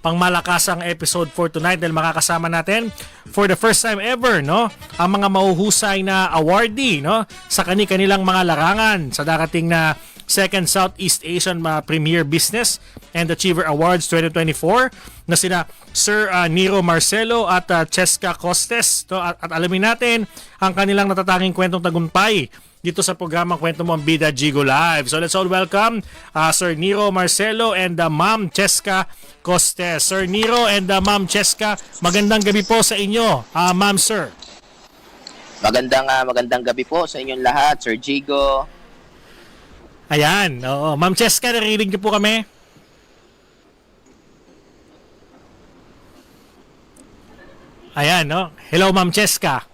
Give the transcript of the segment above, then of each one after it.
pangmalakasang episode for tonight dahil makakasama natin for the first time ever no ang mga mahuhusay na awardee no sa kani-kanilang mga larangan sa darating na Second Southeast Asian uh, Premier Business and Achiever Awards 2024 na sina Sir uh, Nero Marcelo at uh, Cheska Costes. To at, at alamin natin ang kanilang natatanging kwentong tagumpay dito sa programang Kwento Mo ang Bida Jigo Live. So let's all welcome uh, Sir Nero Marcelo and uh, Ma'am Cheska Costes. Sir Nero and uh, Ma'am Cheska, magandang gabi po sa inyo, uh, Ma'am Sir. Magandang ah, magandang gabi po sa inyong lahat, Sir Jigo. Ayan, oo. Ma'am Cheska, narinig niyo po kami? Ayan, no? Hello, Ma'am Cheska.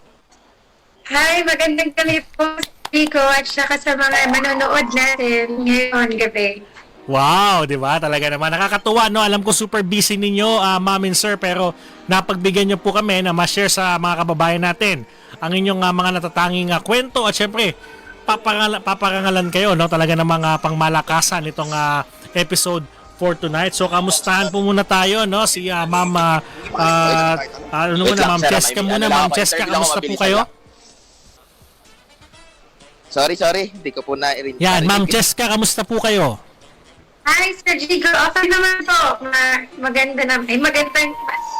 Hi, magandang gabi po Rico at saka sa mga manonood natin ngayon gabi. Wow, di ba? Talaga naman. Nakakatuwa, no? Alam ko super busy ninyo, uh, ma'am and sir, pero napagbigyan niyo po kami na ma-share sa mga kababayan natin ang inyong uh, mga natatanging uh, kwento at syempre, paparangal- paparangalan kayo, no? Talaga ng mga pangmalakasan itong uh, episode for tonight. So, kamustahan po muna tayo, no? Si uh, ma'am, uh, uh, ano muna, ma'am Cheska muna. Ma'am Cheska, kamusta po kayo? lang. Sorry, sorry. Hindi ko po na rin. Yan, ma'am Cheska, kamusta po kayo? Hi, Sir Jigo. Okay naman po. Ma- maganda naman. Eh, maganda.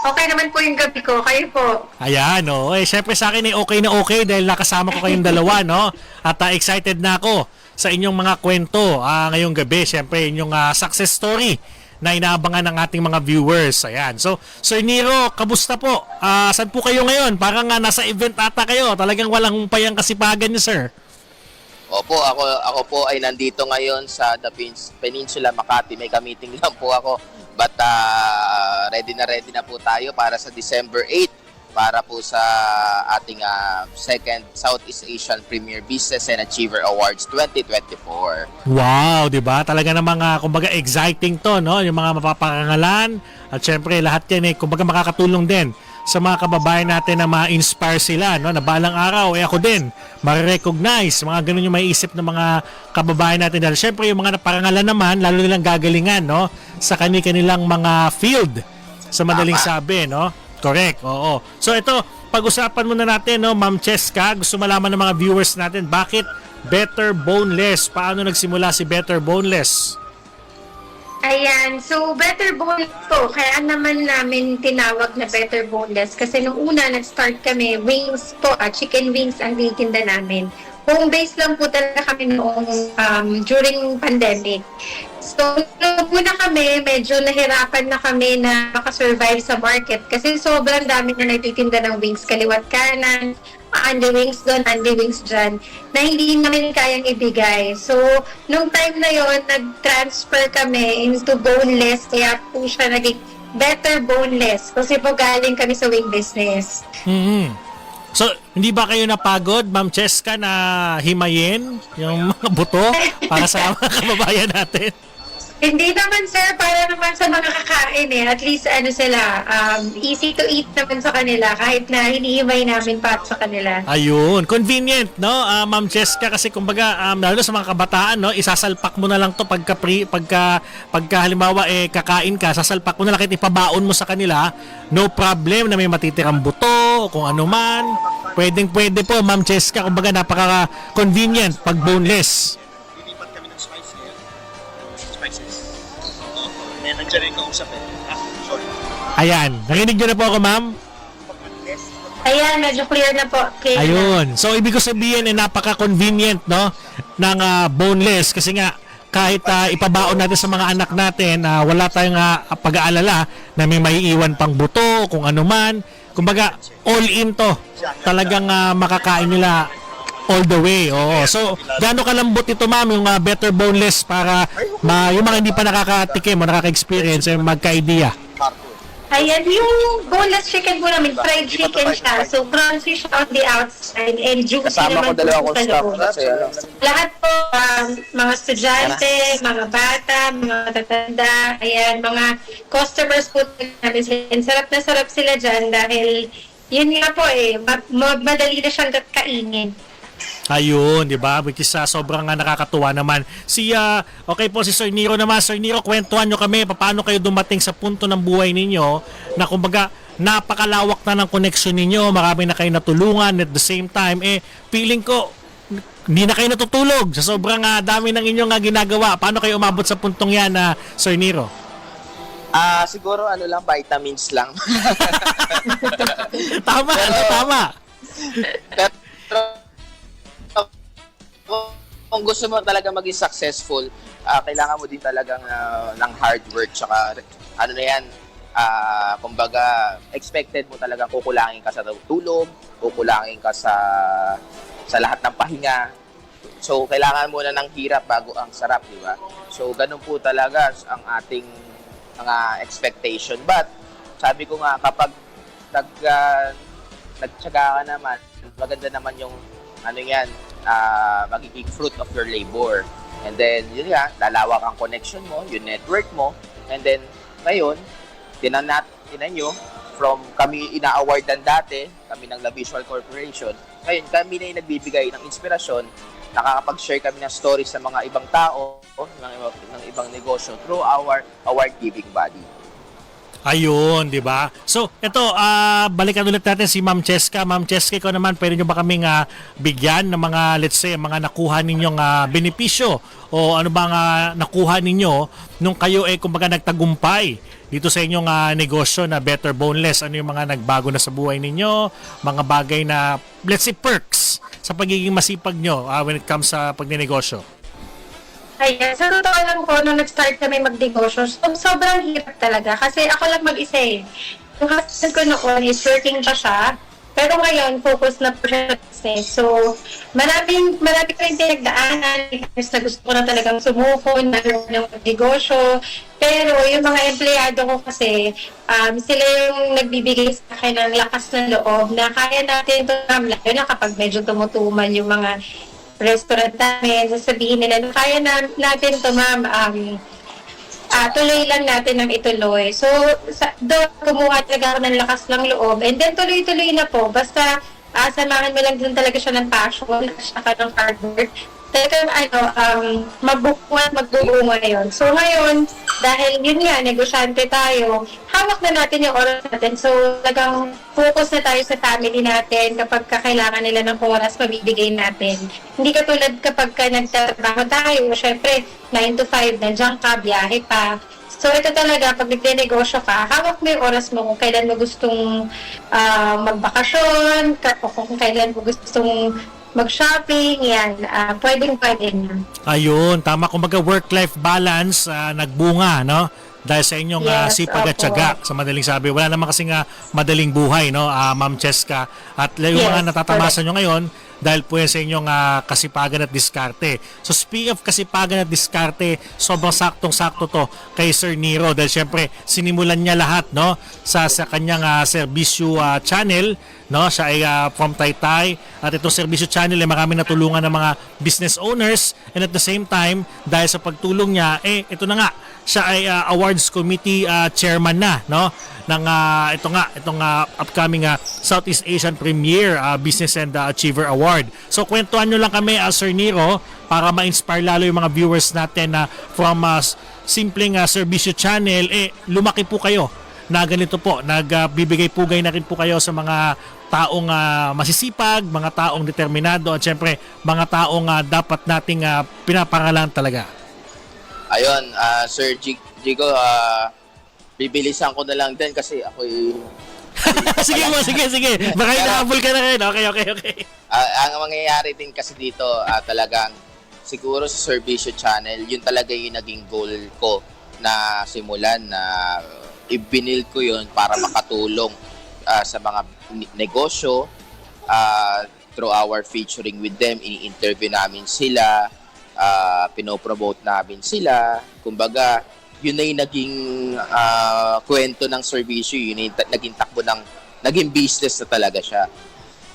Okay naman po yung gabi ko. Kayo po. Ayan, no. Eh, syempre sa akin eh, okay na okay dahil nakasama ko kayong dalawa, no? At ah, excited na ako sa inyong mga kwento ah, ngayong gabi. Syempre, inyong ah, success story na inaabangan ng ating mga viewers. Ayan. So, Sir Nero, kamusta po? Ah, saan po kayo ngayon? Parang nga nasa event ata kayo. Talagang walang humpay ang kasipagan niyo, sir. Opo, ako ako po ay nandito ngayon sa The Peninsula Makati. May ka-meeting lang po ako. But ah, ready na ready na po tayo para sa December 8 para po sa ating ah, second Southeast Asian Premier Business and Achiever Awards 2024. Wow, 'di ba? Talaga namang uh, kumbaga exciting 'to, no? Yung mga mapaparangalan at syempre lahat 'yan eh kumbaga makakatulong din sa mga kababayan natin na ma-inspire sila, no? Na balang araw eh ako din ma-recognize mga ganun yung maiisip ng mga kababayan natin dahil syempre yung mga naparangalan naman lalo nilang gagalingan, no? Sa kani-kanilang mga field sa madaling Tama. sabi, no? Correct, oo. So ito, pag-usapan muna natin, no, Ma'am Cheska, gusto malaman ng mga viewers natin, bakit Better Boneless? Paano nagsimula si Better Boneless? Ayan. So, Better Boneless po. Kaya naman namin tinawag na Better Boneless. Kasi nung una, nag-start kami, wings po, ah, chicken wings ang tinitinda namin. Home base lang po talaga kami noong um, during pandemic. So, nung una kami, medyo nahirapan na kami na makasurvive sa market kasi sobrang dami na nagtitinda ng wings kaliwat kanan, Andy Wings doon, Andy Wings dyan, na hindi namin kayang ibigay. So, nung time na yon nag-transfer kami into boneless, kaya po siya naging better boneless kasi po galing kami sa wing business. Mhm. So, hindi ba kayo napagod, Ma'am Cheska, na himayin yung mga buto para sa mga kababayan natin? Hindi naman sir, para naman sa mga kakain eh. At least ano sila, um, easy to eat naman sa kanila kahit na hinihimay namin para sa kanila. Ayun, convenient, no? Ah, Ma'am Cheska kasi kumbaga um, lalo sa mga kabataan, no, isasalpak mo na lang 'to pagka pre, pagka pagka halimbawa eh kakain ka, sasalpak mo na lang kahit ipabaon mo sa kanila, no problem na may matitirang buto kung ano man. Pwedeng pwede po, Ma'am Cheska, kumbaga napaka convenient pag boneless. Nandiyan yung kausap eh. Ah, sorry. Ayan, narinig niyo na po ako, Ma'am? Ayan, medyo clear na po. Clear na. Ayun. So ibig ko sabihin eh napaka-convenient no ng ah, boneless kasi nga kahit ah, ipabaon natin sa mga anak natin na wala tayong ah, pag-aalala na may maiiwan pang buto kung ano man. Kumbaga all in to. Talagang ah, makakain nila all the way. Oo. So gaano kalambot ito ma'am yung ah, better boneless para ma, yung mga hindi pa nakakatikim o nakaka-experience eh, magka-idea. Ayan, yung boneless chicken po namin, fried chicken siya. So, crunchy siya on the outside and juicy Kasama ko naman dalawa po kong sa loob. ano. Lahat po, um, mga estudyante, mga bata, mga matatanda, ayan, mga customers po namin. And sarap na sarap sila dyan dahil yun nga po eh, ma- ma- madali na siyang kainin. Ayun, di ba? Which is ah, sobrang ah, nakakatuwa naman. Si, ah, okay po, si Sir Nero naman. Sir Nero, kwentuhan nyo kami paano kayo dumating sa punto ng buhay ninyo na kumbaga napakalawak na ng connection ninyo, marami na kayo natulungan at the same time, eh, feeling ko, hindi na kayo natutulog sa sobrang ah, dami ng inyong ah, ginagawa. Paano kayo umabot sa puntong yan, na Sir Nero? Ah, siguro ano lang vitamins lang. tama, Pero- tama. Pero kung gusto mo talaga maging successful, ah, kailangan mo din talagang ah, ng hard work tsaka ano na yan, ah, kumbaga expected mo talagang kukulangin ka sa tulog, kukulangin ka sa sa lahat ng pahinga. So kailangan muna ng hirap bago ang sarap, di ba? So ganun po talaga ang ating mga expectation. But sabi ko nga kapag nag uh, nagtyaga ka naman, maganda naman yung ano yan, ah, magiging fruit of your labor. And then, yun nga, lalawak ang connection mo, yung network mo. And then, ngayon, tinan nat, tinan nyo, from kami ina-awardan dati, kami ng La Visual Corporation, ngayon, kami na yung nagbibigay ng inspirasyon, nakakapag-share kami ng stories sa mga ibang tao, ng, ng ibang negosyo through our award-giving body. Ayun, di ba? So, ito, ah balikan ulit natin si Ma'am Cheska. Ma'am Cheska, ikaw naman, pwede nyo ba kaming ah, bigyan ng mga, let's say, mga nakuha ninyong ah, benepisyo o ano bang ah, nakuha ninyo nung kayo eh, kumbaga nagtagumpay dito sa inyong ah, negosyo na Better Boneless? Ano yung mga nagbago na sa buhay ninyo? Mga bagay na, let's say, perks sa pagiging masipag nyo ah, when it comes sa pagnenegosyo? Ayan, sa totoo lang po, nung nag-start kami magnegosyo, so, sobrang hirap talaga. Kasi ako lang mag-isa eh. Yung husband ko noon is working pa siya. Pero ngayon, focus na po siya sa business. So, maraming, marami ko rin pinagdaanan. Na gusto ko na talagang sumuko na ng negosyo. Pero yung mga empleyado ko kasi, um, sila yung nagbibigay sa akin ng lakas ng loob na kaya natin ito, lalo na kapag medyo tumutuman yung mga restaurant namin, sasabihin nila, kaya na, natin to ma'am, um, ah, tuloy lang natin ang ituloy. So, sa, doon kumuha talaga ako ng lakas ng loob. And then, tuloy-tuloy na po. Basta, ah, samahan mo lang din talaga siya ng passion, saka ng hard work. Talagang, ano, um, mabuko at magbubunga yun. So, ngayon, dahil yun nga, negosyante tayo, hawak na natin yung oras natin. So, talagang focus na tayo sa family natin. Kapag kakailangan nila ng oras, mabibigay natin. Hindi katulad kapag ka nagtatrabaho tayo, syempre, 9 to 5, nandiyan ka, biyahe pa. So, ito talaga, pag nagnegosyo ka, hawak mo yung oras mo kung kailan mo gustong ah, magbakasyon, ka- o kung kailan mo gustong mag-shopping, yan. ah, pwedeng pwede na. Ayun, tama. Kumbaga work-life balance ah, nagbunga, no? Dahil sa inyong ah, Yes, sipag at tiyaga, sa madaling sabi. Wala naman kasi nga madaling buhay, no? ah, Ma'am Cheska. At yung Yes, mga natatamasa nyo ngayon, dahil po yan sa inyong ah, kasipagan at diskarte. So speaking of kasipagan at diskarte, sobrang saktong-sakto to kay Sir Nero dahil syempre sinimulan niya lahat no sa sa kanyang ah, serbisyo ah, channel no siya ay ah, from Taytay at itong serbisyo channel ay marami natulungan ng mga business owners and at the same time dahil sa pagtulong niya eh ito na nga siya ay ah, awards committee ah, chairman na no ng ah, ito nga itong ah, upcoming ah, Southeast Asian Premier ah, Business and ah, Achiever Award. So kwentuhan nyo lang kami uh, Sir Nero para ma-inspire lalo yung mga viewers natin na from ah, s- simpleng ah, serbisyo channel eh lumaki po kayo na ganito po nagbibigay pugay na rin po kayo sa mga taong ah, masisipag, mga taong determinado at syempre mga taong ah, dapat nating ah, pinapangalan talaga. Ayun, ah, Sir G- Jigo, ah, bibilisan ko na lang din kasi ako sige mo, sige, sige. Baka hinahabol ka na rin. Okay, okay, okay. Ah, ang mangyayari din kasi dito, ah, talagang siguro sa Servisyo Channel, yun talaga yung naging goal ko na simulan na ibinil ko yun para makatulong ah, sa mga negosyo ah, through our featuring with them, ini-interview namin sila, ah, pinopromote namin sila. Kumbaga, yun na yung naging ah, kwento ng servisyo, yun na yung ta- naging takbo ng, naging business na talaga siya.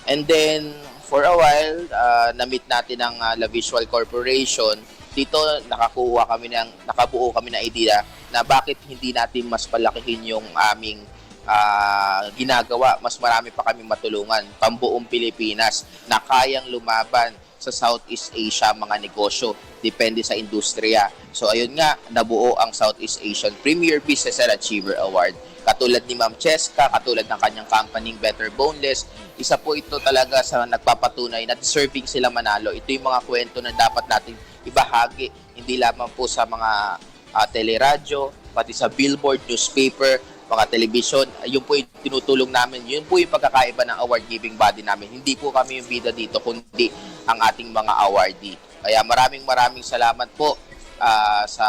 And then, for a while, uh, na-meet natin ang uh, La Visual Corporation. Dito, nakakuha kami ng, nakabuo kami ng idea na bakit hindi natin mas palakihin yung aming ah, ginagawa, mas marami pa kami matulungan pambuong Pilipinas na kayang lumaban sa Southeast Asia mga negosyo depende sa industriya. So ayun nga, nabuo ang Southeast Asian Premier Business and Achiever Award. Katulad ni Ma'am Cheska, katulad ng kanyang company Better Boneless, isa po ito talaga sa nagpapatunay na deserving sila manalo. Ito yung mga kwento na dapat natin ibahagi, hindi lamang po sa mga uh, teleradyo, pati sa billboard, newspaper, mga television. Yun po yung tinutulong namin. Yun po yung pagkakaiba ng award-giving body namin. Hindi po kami yung bida dito, kundi ang ating mga awardee. Kaya maraming maraming salamat po ah, sa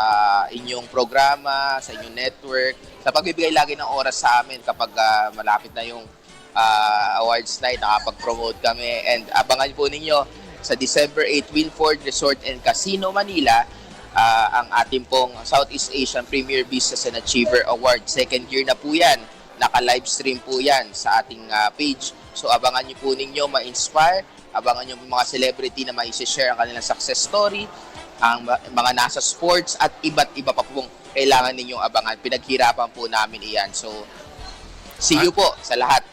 inyong programa, sa inyong network, sa pagbibigay lagi ng oras sa amin kapag ah, malapit na yung ah, awards night, nakapag-promote kami. And abangan po ninyo sa December 8, Wilford Resort and Casino, Manila, ah, ang ating pong Southeast Asian Premier Business and Achiever Award. Second year na po yan. Naka-live stream po yan sa ating ah, page. So abangan nyo po ninyo ma-inspire, abangan nyo mga celebrity na ma-share ang kanilang success story, ang mga nasa sports at iba't iba pa pong kailangan ninyong abangan. Pinaghirapan po namin iyan. So, see you po sa lahat.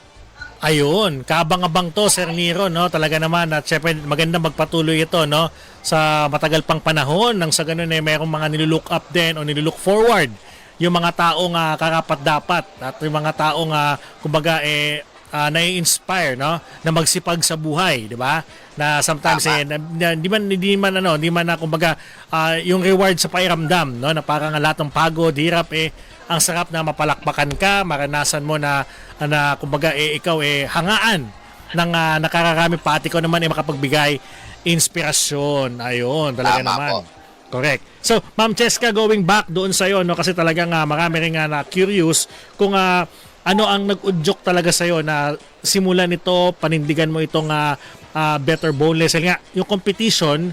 Ayun, kabang-abang to Sir Nero no. Talaga naman at syempre maganda magpatuloy ito no sa matagal pang panahon nang sa ganun eh mayroong mga nilulook up din o nilulook forward yung mga taong uh, karapat dapat at yung mga taong uh, kumbaga eh uh, nai-inspire no na magsipag sa buhay, di ba? Na sometimes Tama. eh na, na, di man di man ano, di man na kumbaga ah, yung reward sa pairamdam, no, na parang ang lahat ng pagod, hirap eh ang sarap na mapalakpakan ka, maranasan mo na na kumbaga eh ikaw eh hangaan ng uh, nakararami pati ko naman eh makapagbigay inspirasyon. Ayun, talaga Tama naman. po. Correct. So, Ma'am Cheska, going back doon sa iyo, no, kasi talagang uh, marami rin nga na curious kung ah, ano ang nag-udyok talaga sa iyo na simulan nito, panindigan mo itong ah, ah, Better Boneless. Kasi nga, yung competition,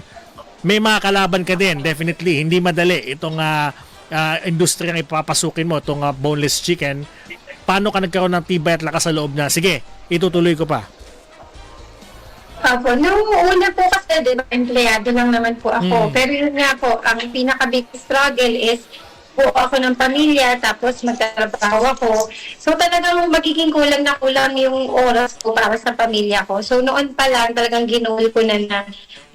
may mga kalaban ka din, definitely. Hindi madali itong uh, industriya ang ipapasukin mo, itong ah, boneless chicken. Paano ka nagkaroon ng tibay at lakas sa loob na, sige, itutuloy ko pa. Apo, nung una po kasi, di ba, empleyado lang naman po ako. Hmm. Pero yun nga po, ang pinaka-big struggle is po ako ng pamilya, tapos magtatrabaho ako. So talagang magiging kulang na kulang yung oras ko para sa pamilya ko. So noon pa lang talagang ginuli ko na na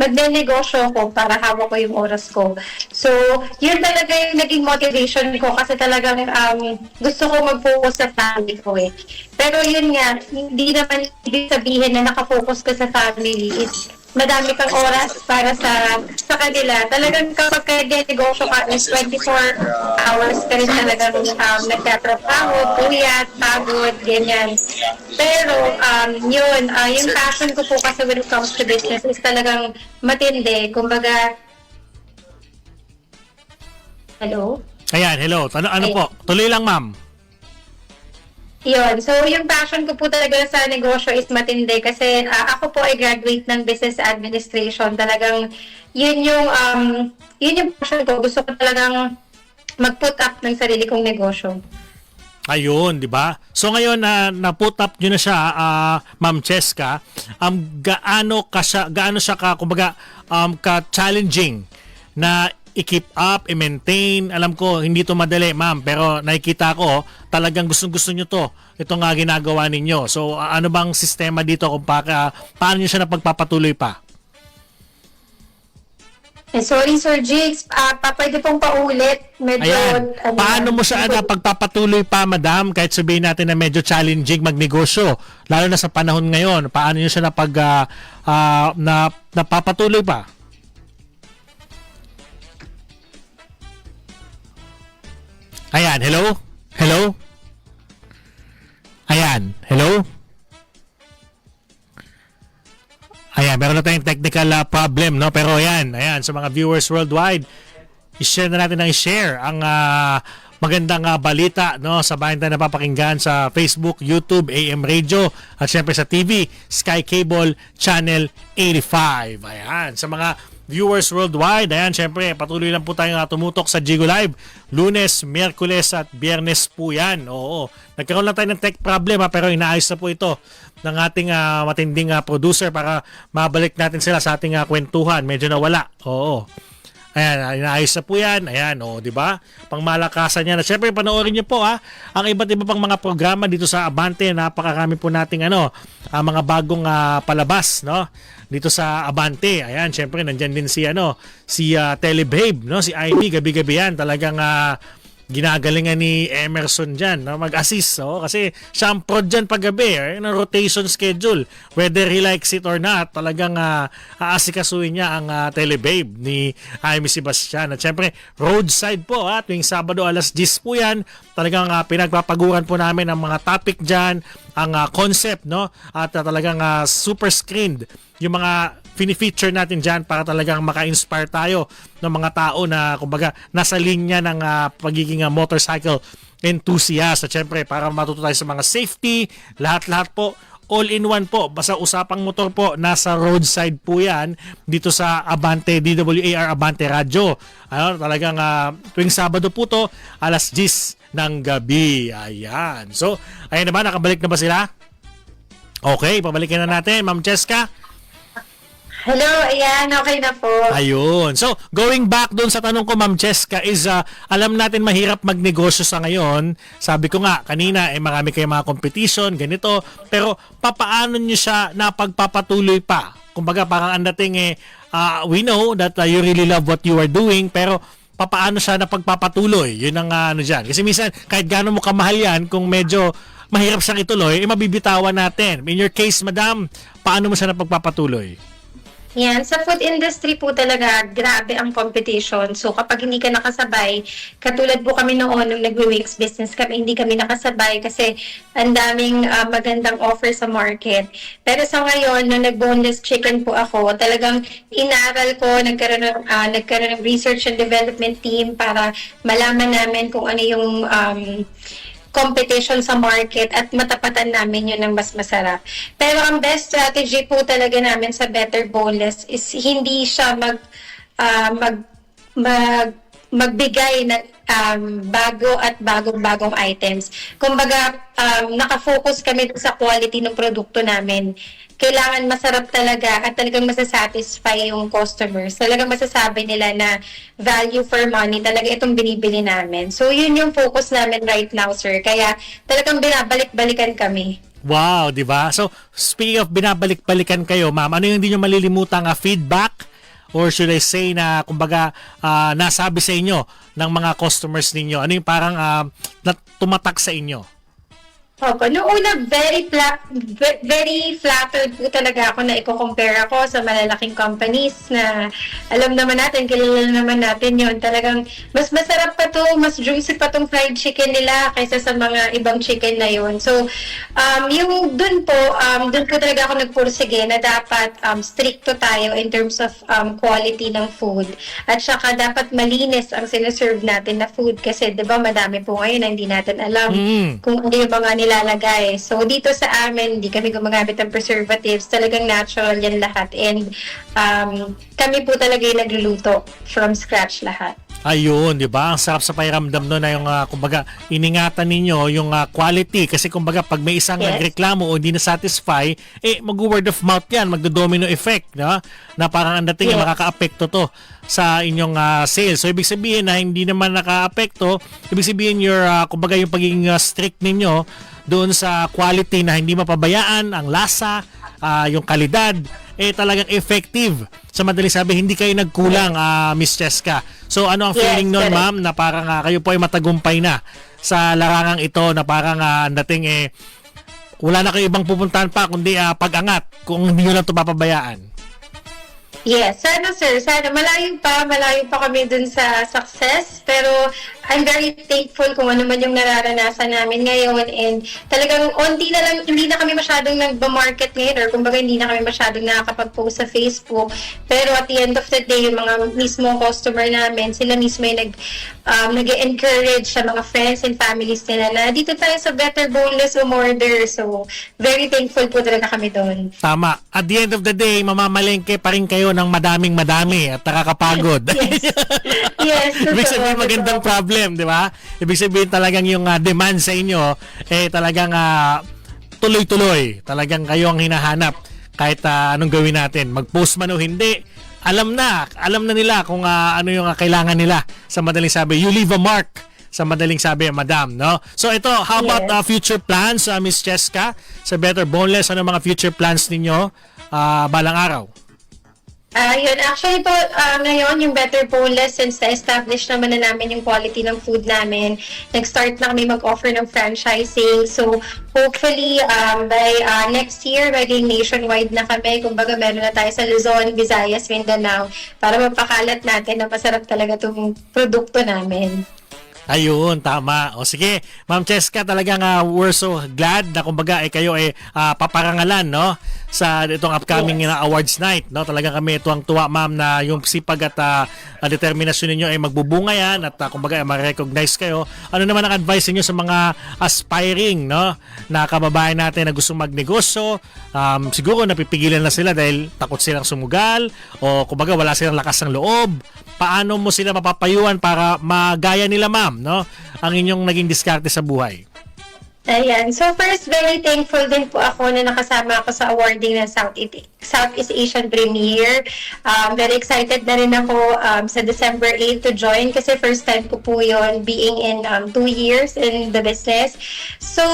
magne-negosyo ko para hawak ko yung oras ko. So yun talaga yung naging motivation ko kasi talagang um, gusto ko mag-focus sa family ko eh. Pero yun nga, hindi naman ibig sabihin na nakafocus ka sa family is madami kang oras para sa kanila. Talagang kapag kaya negosyo ka is 24 hours ka rin talagang um, nagtatrabaho, puyat, pagod, ganyan. Pero um, yun, ah, yung passion ko po kasi when it comes to business is talagang matindi. Kumbaga, hello? Ayan, hello. Ano, ano po? Tuloy lang, ma'am. Yun. So, yung passion ko po talaga sa negosyo is matindi kasi ah, ako po ay graduate ng business administration. Talagang yun yung um, yun yung passion ko. Gusto ko talagang mag-put up ng sarili kong negosyo. Ayun, di ba? So ngayon na na-put up niyo na siya, ah, Ma'am Cheska, um, gaano ka siya, gaano siya ka, kumbaga, um, ka-challenging na i-keep up, i-maintain. Alam ko, hindi to madali, ma'am, pero nakikita ko, talagang gustong-gusto nyo to. Ito nga ginagawa ninyo. So, ah, ano bang sistema dito kung pa, paano nyo siya napagpapatuloy pa? Eh, sorry, Sir Jigs. Ah, pa, pwede pong paulit. Medyo, Ayan. ano, Paano mo siya na pagpapatuloy pa, madam, kahit sabihin natin na medyo challenging magnegosyo, lalo na sa panahon ngayon, paano niyo siya napag, ah, ah, na, napapatuloy pa? Ayan, hello? Hello? Ayan, hello? Ayan, meron na tayong technical ah, problem, no? Pero ayan, ayan, sa mga viewers worldwide, i-share na natin ng i-share ang ah, magandang ah, balita no sa bayan tayo napapakinggan sa Facebook, YouTube, AM Radio at syempre sa TV, Sky Cable Channel 85. Ayan, sa mga viewers worldwide, ayan syempre patuloy lang po tayong ah, tumutok sa Jigo Live Lunes, Miyerkules at Biyernes po yan. Oo, nagkaroon lang tayo ng tech problem ha, pero inaayos na po ito ng ating ah, matinding ah, producer para mabalik natin sila sa ating ah, kwentuhan. Medyo nawala. Oo. Ayan, inaayos na po yan. Ayan, o, di ba? Pangmalakasan yan. At syempre, panoorin niyo po, ha, ang iba't iba pang mga programa dito sa Abante. Napakarami po nating, ano, ang mga bagong ah, palabas, no? Dito sa Abante. Ayan, syempre, nandyan din si, ano, si ah, Telebabe, no? Si Ivy, gabi-gabi yan. Talagang, ah, ginagalingan ni Emerson dyan na mag-assist. Oh, kasi siya ang prod dyan paggabi. Eh, ng rotation schedule. Whether he likes it or not, talagang uh, aasikasuhin niya ang uh, telebabe ni Jaime Sebastian. At syempre, roadside po. Ha, tuwing Sabado alas 10 po yan. Talagang uh, pinagpapaguran po namin ang mga topic dyan, ang uh, concept, no? At uh, talagang uh, super screened yung mga fini-feature natin dyan para talagang maka-inspire tayo ng mga tao na kumbaga nasa linya ng ah, pagiging ah, motorcycle enthusiast. At syempre para matuto tayo sa mga safety, lahat-lahat po all-in-one po. Basta usapang motor po, nasa roadside po yan dito sa Abante, DWAR Abante Radio. Ano, talagang ah, tuwing Sabado po to, alas 10 ng gabi. Ayan. So, ayan naman, nakabalik na ba sila? Okay, pabalikin na natin. Ma'am Cheska. Hello, ayan, okay na po. Ayun. So, going back doon sa tanong ko, Ma'am Cheska, is uh, alam natin mahirap magnegosyo sa ngayon. Sabi ko nga, kanina, eh, marami kayong mga competition, ganito. Pero, papaano nyo siya napagpapatuloy pa? Kumbaga, parang ang dating eh, uh, we know that uh, you really love what you are doing, pero papaano siya napagpapatuloy? Yun ang uh, ano dyan. Kasi minsan, kahit gano'n mo kamahal yan, kung medyo mahirap siyang ituloy, eh, mabibitawan natin. In your case, madam, paano mo siya napagpapatuloy? Yan, sa food industry po talaga, grabe ang competition. So kapag hindi ka nakasabay, katulad po kami noon nung nagwe-wings business kami, hindi kami nakasabay kasi ang daming ah, magandang offer sa market. Pero sa ngayon, nung nag-boneless chicken po ako, talagang inaral ko, nagkaroon ng, ah, nagkaroon ng research and development team para malaman namin kung ano yung um, competition sa market at matapatan namin yun ng mas masarap. Pero ang best strategy po talaga namin sa Better Boneless is hindi siya mag ah, mag mag magbigay ng um, bago at bagong-bagong items. Kumbaga, um, nakafocus kami sa quality ng produkto namin. Kailangan masarap talaga at talagang masasatisfy yung customers. Talagang masasabi nila na value for money talaga itong binibili namin. So, yun yung focus namin right now, sir. Kaya talagang binabalik-balikan kami. Wow, di ba? So, speaking of binabalik-balikan kayo, ma'am, ano yung hindi nyo malilimutang uh, feedback or should I say na kumbaga ah, nasabi sa inyo ng mga customers ninyo? Ano yung parang na tumatak sa inyo? Opo. Noong una, very, fla- ve- very flattered po talaga ako na i-compare ako sa malalaking companies na alam naman natin, kilala naman natin yon Talagang mas masarap pa to, mas juicy pa tong fried chicken nila kaysa sa mga ibang chicken na yon So, um, yung dun po, um, dun po talaga ako nagpursige na dapat um, stricto tayo in terms of um, quality ng food. At saka dapat malinis ang sinaserve natin na food kasi 'di ba madami po ngayon na hindi natin alam Mm. kung ano yung mga nilalagay. So, dito sa amin, hindi kami gumagamit ng preservatives. Talagang natural yan lahat. And um, kami po talaga yung nagluluto from scratch lahat. Ayun, 'di ba? Ang sarap sa pakiramdam no na yung ah, kumbaga iningatan ninyo yung ah, quality kasi kumbaga pag may isang Yes. nagreklamo o hindi na satisfy, eh mag-word of mouth 'yan, magdo-domino effect, no? Na parang ang dating Yes. yes. makakaapekto to sa inyong ah, sales. So ibig sabihin na hindi naman nakaapekto, ibig sabihin your ah, kumbaga yung pagiging ah, strict ninyo doon sa quality na hindi mapabayaan, ang lasa, ah, yung kalidad, eh talagang effective. Sa madaling sabi, hindi kayo nagkulang, ah, Miss Cheska. So ano ang Yes, feeling nun, correct. ma'am, na parang ah, kayo po ay matagumpay na sa larangang ito na parang ang dating eh, wala na kayo ibang pupuntahan pa kundi ah, pag-angat kung hindi nyo lang ito papabayaan. Yes, sana sir, sana malayo pa, malayo pa kami dun sa success, pero I'm very thankful kung ano man yung nararanasan namin ngayon and talagang onti na lang, hindi na kami masyadong nagba-market ngayon or kumbaga hindi na kami masyadong nakakapag-post sa Facebook, pero at the end of the day, yung mga mismo customer namin, sila mismo yung nag, um, nag-encourage sa mga friends and families nila na dito tayo sa Better Boneless umorder, so very thankful po talaga kami doon. Tama. At the end of the day, mamamalengke pa rin kayo ng madaming madami at nakakapagod. Yes. Yes, Ibig sabihin magandang totoo. Problem, di ba? Ibig sabihin talagang yung ah, demand sa inyo, eh talagang ah, tuloy-tuloy. Talagang kayo ang hinahanap kahit ah, anong gawin natin. Mag-post man o hindi, alam na, alam na nila kung ah, ano yung ah, kailangan nila. Sa madaling sabi, you leave a mark sa madaling sabi, madam, no? So ito, how about Yes. uh, future plans, uh, Miss Cheska, sa Better Boneless? Ano mga future plans ninyo uh, balang araw? Ah, yun. Actually po, ah, ngayon, yung Better Boneless, since na-establish naman na namin yung quality ng food namin, nag-start na kami mag-offer ng franchising. So, hopefully, um, by ah, next year, maging nationwide na kami. Kumbaga, meron na tayo sa Luzon, Visayas, Mindanao, para mapakalat natin na masarap talaga itong produkto namin. Ayun, tama. O sige, Ma'am Cheska, talagang uh, we're so glad na kumbaga eh, kayo ay ah, paparangalan no sa itong upcoming na awards night, no? Talagang kami tuwang-tuwa, Ma'am, na yung sipag at ah, ah, determinasyon ninyo ay magbubunga yan at ah, kumbaga ay ma-recognize kayo. Ano naman ang advice niyo sa mga aspiring, no, na kababayan natin na gusto magnegosyo? Um, siguro napipigilan na sila dahil takot silang sumugal o kumbaga wala silang lakas ng loob paano mo sila mapapayuan para magaya nila ma'am no? Ang inyong naging diskarte sa buhay Ayan. So first, very thankful din po ako na nakasama ako sa awarding ng Southeast, Southeast Asian Premier. Um, very excited na rin ako um, sa December 8 to join kasi first time ko po yun being in um, two years in the business. So,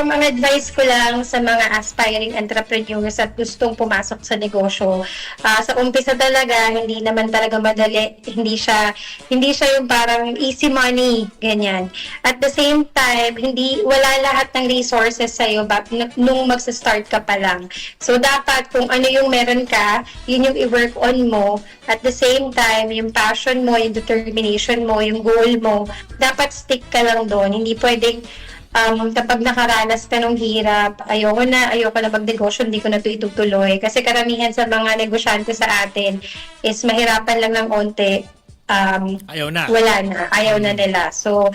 um, ang advice ko lang sa mga aspiring entrepreneurs at gustong pumasok sa negosyo, ah, sa umpisa talaga, hindi naman talaga madali. Hindi siya, hindi siya yung parang easy money, ganyan. At the same time, hindi, wala lahat ng resources sa'yo ba, n- nung magsa-start ka pa lang. So, dapat kung ano yung meron ka, yun yung i-work on mo. At the same time, yung passion mo, yung determination mo, yung goal mo, dapat stick ka lang doon. Hindi pwedeng um, kapag nakaranas ka ng hirap, ayoko na, ayoko na magnegosyo, hindi ko na ito itutuloy. Kasi karamihan sa mga negosyante sa atin is mahirapan lang ng onte. Um, ayaw na wala na, ayaw na nila. So,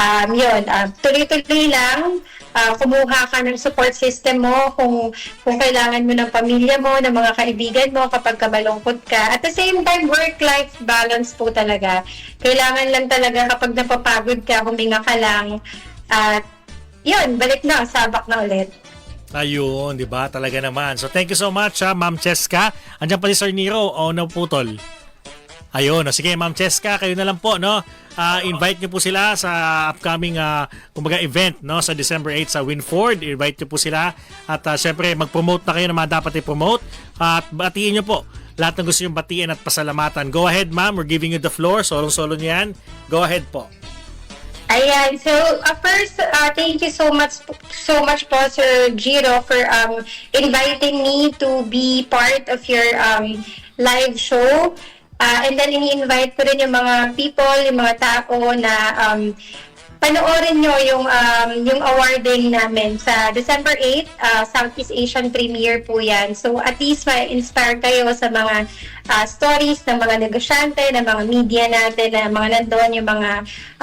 um, yun, uh, tuloy-tuloy lang, uh, kumuha ka ng support system mo kung, kung kailangan mo ng pamilya mo, ng mga kaibigan mo kapag ka malungkot ka. At the same time, work-life balance po talaga. Kailangan lang talaga kapag napapagod ka, huminga ka lang. At yun, balik na, sabak na ulit. ayun di ba talaga naman so thank you so much ha ma'am Cheska andyan pa si Sir Nero o naputol Ayun, o sige Ma'am Cheska, kayo na lang po no. Ah, invite niyo po sila sa upcoming ah, kumbaga event no sa December 8 sa Winford. Invite niyo po sila at ah, syempre mag-promote na kayo ng mga dapat i-promote at batiin niyo po lahat ng gusto niyo batiin at pasalamatan. Go ahead, ma'am. We're giving you the floor. Solong-solo niyo yan. Go ahead po. Ayan. So, uh, first, uh, thank you so much so much po, Sir Giro, for um, inviting me to be part of your um, live show. Uh, and then, ini-invite ko rin yung mga people, yung mga tao na um, panoorin nyo yung um, yung awarding namin sa December 8, uh, Southeast Asian Premier po yan. So at least ma-inspire kayo sa mga uh, stories ng mga negosyante, ng mga media natin, na mga nandun, yung mga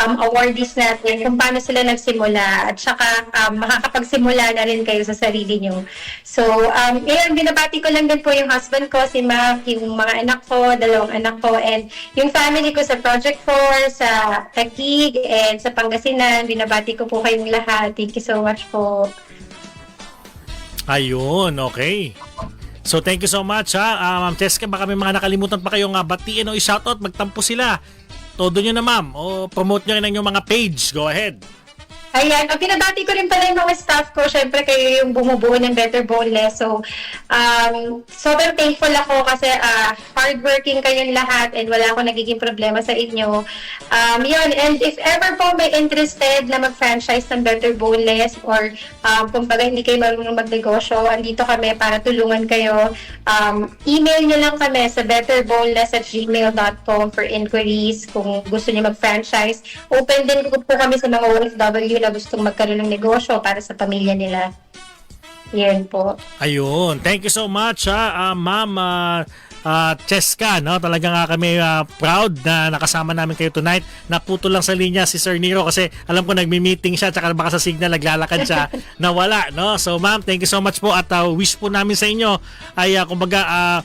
um, awardees natin, kung paano sila nagsimula at saka um, makakapagsimula na rin kayo sa sarili nyo. So, um, ngayon, binabati ko lang din po yung husband ko, si Mac, yung mga anak ko, dalawang anak ko, and yung family ko sa Project 4, sa Taguig, and sa Pangasinan. Binabati ko po kayong lahat. Thank you so much po. Ayun, okay. So thank you so much ha. Ah, Ma'am Cheska, baka may mga nakalimutan pa kayong uh, batiin o i-shoutout, magtampo sila. Todo nyo na ma'am. O promote nyo rin ang inyong mga page. Go ahead. Ayan, o pinabati ko rin pala yung mga staff ko. Siyempre, kayo yung bumubuo ng Better Boneless. So, um, sobrang thankful ako kasi ah, hardworking kayong lahat and wala akong nagiging problema sa inyo. Um, yun, and if ever po may interested na mag-franchise ng Better Boneless or um, kung baga hindi kayo marunong magnegosyo, andito kami para tulungan kayo. Um, email nyo lang kami sa betterboneless at gmail.com for inquiries kung gusto nyo mag-franchise. Open din po kami sa mga OFW na gustong magkaroon ng negosyo para sa pamilya nila. Yan po. Ayun. Thank you so much ha, ah, Ma'am ah, ah, Cheska. No? Talaga nga kami ah, proud na nakasama namin kayo tonight. Naputo lang sa linya si Sir Nero kasi alam ko nagmi-meeting siya tsaka baka sa signal naglalakad siya nawala. No? So ma'am, thank you so much po at ah, wish po namin sa inyo ay ah, kumbaga ah,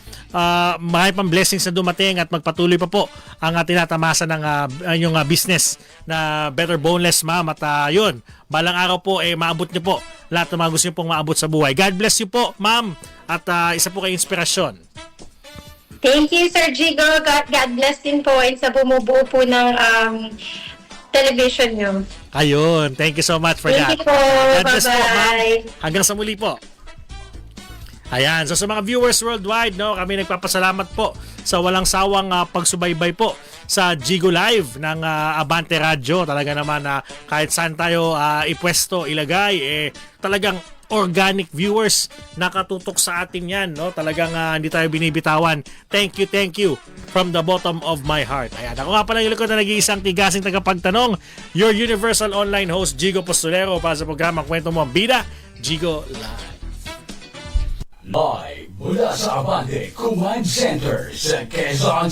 marami pang blessings na dumating at magpatuloy pa po ang uh, tinatamasa ng ah, inyong ah, business na Better Boneless ma'am at ah, yun, balang araw po eh maabot niyo po lahat ng mga gusto niyo pong maabot sa buhay. God bless you po ma'am at ah, isa po kayong inspirasyon. Thank you, Sir Jigo. God, God bless din po and sa bumubuo po ng um, television nyo. Ayun, thank you so much for Thank that. you po. Bless po. Bye-bye. Hanggang sa muli po. Ayan, so sa mga viewers worldwide, no, kami nagpapasalamat po sa walang sawang ah, pagsubaybay po sa Jigo Live ng ah, Abante Radio. Talaga naman na kahit saan tayo ah, ipwesto, ilagay, eh talagang organic viewers nakatutok sa atin yan, no? Talagang ah, hindi tayo binibitawan. Thank you, thank you from the bottom of my heart. Ayan, ako nga pala yung likod na nag-iisang tigasing tagapagtanong, your universal online host, Jigo Postolero, para sa programang Kwento Mo ang Bida, Jigo Live. Live mula sa Abante Command Center sa Quezon